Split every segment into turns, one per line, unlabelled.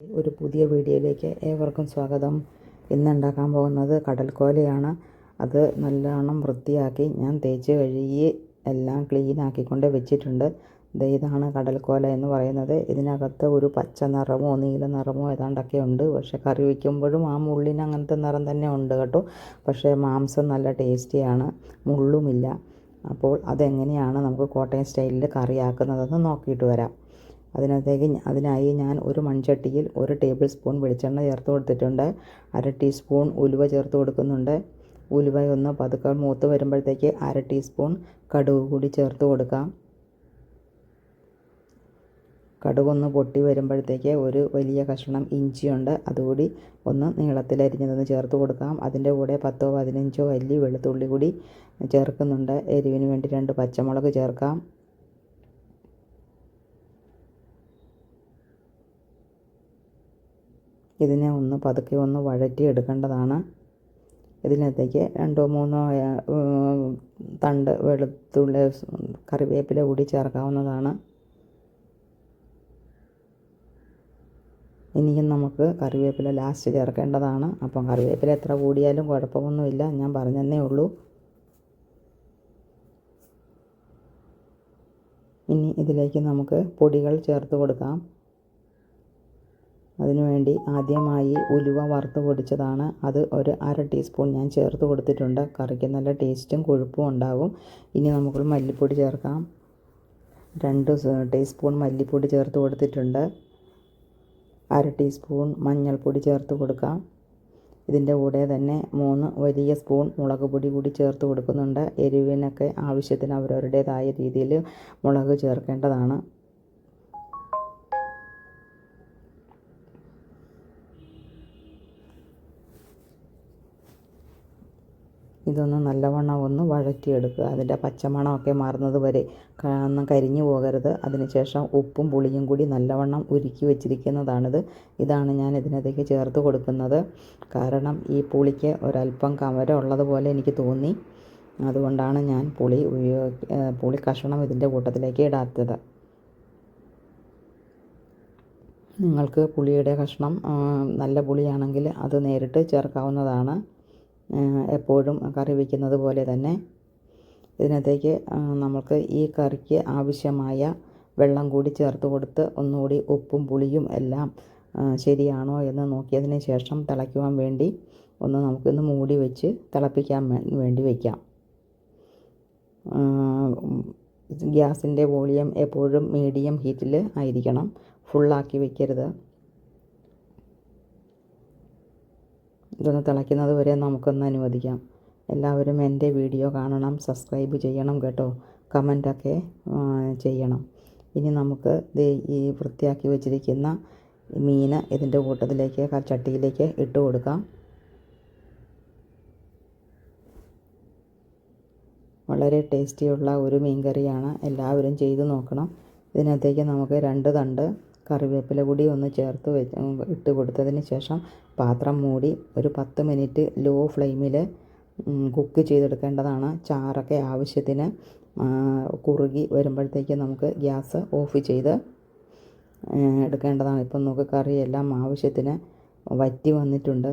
ഒരു പുതിയ വീഡിയോയിലേക്ക് ഏവർക്കും സ്വാഗതം. ഇന്ന് ഉണ്ടാക്കാൻ പോകുന്നത് കടൽക്കോലയാണ്. അത് നല്ലവണ്ണം വൃത്തിയാക്കി ഞാൻ തേച്ച് കഴുകി എല്ലാം ക്ലീൻ ആക്കിക്കൊണ്ട് വെച്ചിട്ടുണ്ട്. ഇതാണ് കടൽക്കോല എന്ന് പറയുന്നത്. ഇതിനകത്ത് ഒരു പച്ച നിറമോ നീല നിറമോ ഏതാണ്ടൊക്കെ ഉണ്ട്. പക്ഷേ കറി വയ്ക്കുമ്പോഴും ആ മുള്ളിന് അങ്ങനത്തെ നിറം തന്നെ ഉണ്ട് കേട്ടോ. പക്ഷേ മാംസം നല്ല ടേസ്റ്റിയാണ് മുള്ളുമില്ല. അപ്പോൾ അതെങ്ങനെയാണ് നമുക്ക് കോട്ടയം സ്റ്റൈലിൽ കറിയാക്കുന്നതെന്ന് നോക്കിയിട്ട് വരാം. അതിനകത്തേക്ക് അതിനായി ഞാൻ ഒരു മൺചട്ടിയിൽ ഒരു ടേബിൾ സ്പൂൺ വെളിച്ചെണ്ണ ചേർത്ത് കൊടുത്തിട്ടുണ്ട്. അര ടീസ്പൂൺ ഉലുവ ചേർത്ത് കൊടുക്കുന്നുണ്ട്. ഉലുവ ഒന്ന് പതുക്കെ മൂത്ത് വരുമ്പോഴത്തേക്ക് അര ടീസ്പൂൺ കടുക് കൂടി ചേർത്ത് കൊടുക്കാം. കടുകൊന്ന് പൊട്ടി വരുമ്പോഴത്തേക്ക് ഒരു വലിയ കഷ്ണം ഇഞ്ചിയുണ്ട്. അതുകൂടി ഒന്ന് നീളത്തിലരിഞ്ഞതൊന്ന് ചേർത്ത് കൊടുക്കാം. അതിന്റെ കൂടെ പത്തോ പതിനഞ്ചോ അല്ലി വെളുത്തുള്ളി കൂടി ചേർക്കുന്നുണ്ട്. എരിവിന് വേണ്ടി രണ്ട് പച്ചമുളക് ചേർക്കാം. ഇതിനെ ഒന്ന് പതുക്കെ ഒന്ന് വഴറ്റി എടുക്കേണ്ടതാണ്. ഇതിനകത്തേക്ക് രണ്ടോ മൂന്നോ തണ്ട് വെളുത്തുള്ളി കറിവേപ്പില കൂടി ചേർക്കാവുന്നതാണ്. ഇനിയും നമുക്ക് കറിവേപ്പില ലാസ്റ്റ് ചേർക്കേണ്ടതാണ്. അപ്പം കറിവേപ്പില എത്ര കൂടിയാലും കുഴപ്പമൊന്നുമില്ല. ഞാൻ പറഞ്ഞതന്നേ ഉള്ളൂ. ഇനി ഇതിലേക്ക് നമുക്ക് പൊടികൾ ചേർത്ത് കൊടുക്കാം. അതിനുവേണ്ടി ആദ്യമായി ഉലുവ വറുത്ത് പൊടിച്ചതാണ്. അത് ഒരു അര ടീസ്പൂൺ ഞാൻ ചേർത്ത് കൊടുത്തിട്ടുണ്ട്. കറിക്ക് നല്ല ടേസ്റ്റും കൊഴുപ്പും ഉണ്ടാകും. ഇനി നമുക്ക് മല്ലിപ്പൊടി ചേർക്കാം. രണ്ട് ടീസ്പൂൺ മല്ലിപ്പൊടി ചേർത്ത് കൊടുത്തിട്ടുണ്ട്. അര ടീസ്പൂൺ മഞ്ഞൾപ്പൊടി ചേർത്ത് കൊടുക്കാം. ഇതിന്റെ കൂടെ തന്നെ മൂന്ന് വലിയ സ്പൂൺ മുളക് പൊടി കൂടി ചേർത്ത് കൊടുക്കുന്നുണ്ട്. എരിവിനൊക്കെ ആവശ്യത്തിന് അവരവരുടേതായ രീതിയിൽ മുളക് ചേർക്കേണ്ടതാണ്. ഇതൊന്ന് നല്ലവണ്ണം ഒന്ന് വഴറ്റിയെടുക്കുക. അതിന്റെ പച്ചമണമൊക്കെ മാറുന്നത് വരെ ഒന്നും കരിഞ്ഞു പോകരുത്. അതിനുശേഷം ഉപ്പും പുളിയും കൂടി നല്ലവണ്ണം ഉരുക്കി വെച്ചിരിക്കുന്നതാണിത്. ഇതാണ് ഞാൻ ഇതിനകത്തേക്ക് ചേർത്ത് കൊടുക്കുന്നത്. കാരണം ഈ പുളിക്ക് ഒരല്പം കമരമുള്ളത് ഉള്ളതുപോലെ എനിക്ക് തോന്നി. അതുകൊണ്ടാണ് ഞാൻ പുളി ഉപയോഗി പുളി കഷണം ഇതിന്റെ കൂട്ടത്തിലേക്ക് ഇടാത്തത്. നിങ്ങൾക്ക് പുളിയുടെ കഷ്ണം നല്ല പുളിയാണെങ്കിൽ അത് നേരിട്ട് ചേർക്കാവുന്നതാണ്. എപ്പോഴും കറി വയ്ക്കുന്നത് പോലെ തന്നെ. ഇതിനകത്തേക്ക് നമുക്ക് ഈ കറിക്ക് ആവശ്യമായ വെള്ളം കൂടി ചേർത്ത് കൊടുത്ത് ഒന്നുകൂടി ഉപ്പും പുളിയും എല്ലാം ശരിയാണോ എന്ന് നോക്കിയതിന് ശേഷം തിളയ്ക്കുവാൻ വേണ്ടി ഒന്ന് നമുക്കൊന്ന് മൂടി വെച്ച് തിളപ്പിക്കാൻ വേണ്ടി വയ്ക്കാം ഗ്യാസിന്റെ വോളിയം എപ്പോഴും മീഡിയം ഹീറ്റിൽ ആയിരിക്കണം. ഫുള്ളാക്കി വെക്കരുത്. ഇതൊന്ന് തിളയ്ക്കുന്നത് വരെ നമുക്കൊന്ന് അനുവദിക്കാം. എല്ലാവരും എന്റെ വീഡിയോ കാണണം സബ്സ്ക്രൈബ് ചെയ്യണം കേട്ടോ. കമന്റൊക്കെ ചെയ്യണം. ഇനി നമുക്ക് ഈ വൃത്തിയാക്കി വെച്ചിരിക്കുന്ന മീൻ ഇതിന്റെ കൂട്ടത്തിലേക്ക് ചട്ടിയിലേക്ക് ഇട്ട് കൊടുക്കാം. വളരെ ടേസ്റ്റിയുള്ള ഒരു മീൻ കറിയാണ് എല്ലാവരും ചെയ്തു നോക്കണം. ഇതിനകത്തേക്ക് നമുക്ക് രണ്ട് തണ്ട് കറിവേപ്പില കൂടി ഒന്ന് ചേർത്ത് വെച്ച് ഇട്ട് കൊടുത്തതിന് ശേഷം പാത്രം മൂടി ഒരു പത്ത് മിനിറ്റ് ലോ ഫ്ലെയിമിൽ കുക്ക് ചെയ്തെടുക്കേണ്ടതാണ്. ചാറൊക്കെ ആവശ്യത്തിന് കുറുകി വരുമ്പോഴത്തേക്ക് നമുക്ക് ഗ്യാസ് ഓഫ് ചെയ്ത് എടുക്കേണ്ടതാണ്. ഇപ്പം നമുക്ക് കറിയെല്ലാം ആവശ്യത്തിന് വറ്റി വന്നിട്ടുണ്ട്.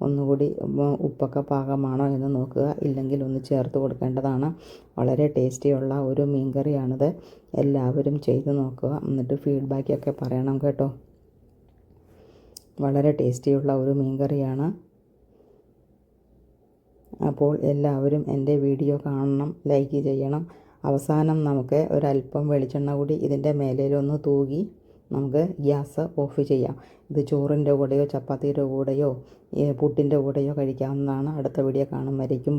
ഒന്നുകൂടി ഉപ്പൊക്കെ പാകമാണോ എന്ന് നോക്കുക. ഇല്ലെങ്കിൽ ഒന്ന് ചേർത്ത് കൊടുക്കേണ്ടതാണ്. വളരെ ടേസ്റ്റിയുള്ള ഒരു മീൻ കറിയാണിത് എല്ലാവരും ചെയ്ത് നോക്കുക. എന്നിട്ട് ഫീഡ്ബാക്കൊക്കെ പറയണം കേട്ടോ. വളരെ ടേസ്റ്റിയുള്ള ഒരു മീൻ കറിയാണ് അപ്പോൾ എല്ലാവരും എന്റെ വീഡിയോ കാണണം ലൈക്ക് ചെയ്യണം. അവസാനം നമുക്ക് ഒരല്പം വെളിച്ചെണ്ണ കൂടി ഇതിന്റെ മേലേലൊന്ന് തൂകി നമുക്ക് ഗ്യാസ് ഓഫ് ചെയ്യാം. ഇത് ചോറിന്റെ കൂടെയോ ചപ്പാത്തിയുടെ കൂടെയോ പുട്ടിന്റെ കൂടെയോ കഴിക്കാവുന്നതാണ് അടുത്ത വീഡിയോ കാണും. വരയ്ക്കും.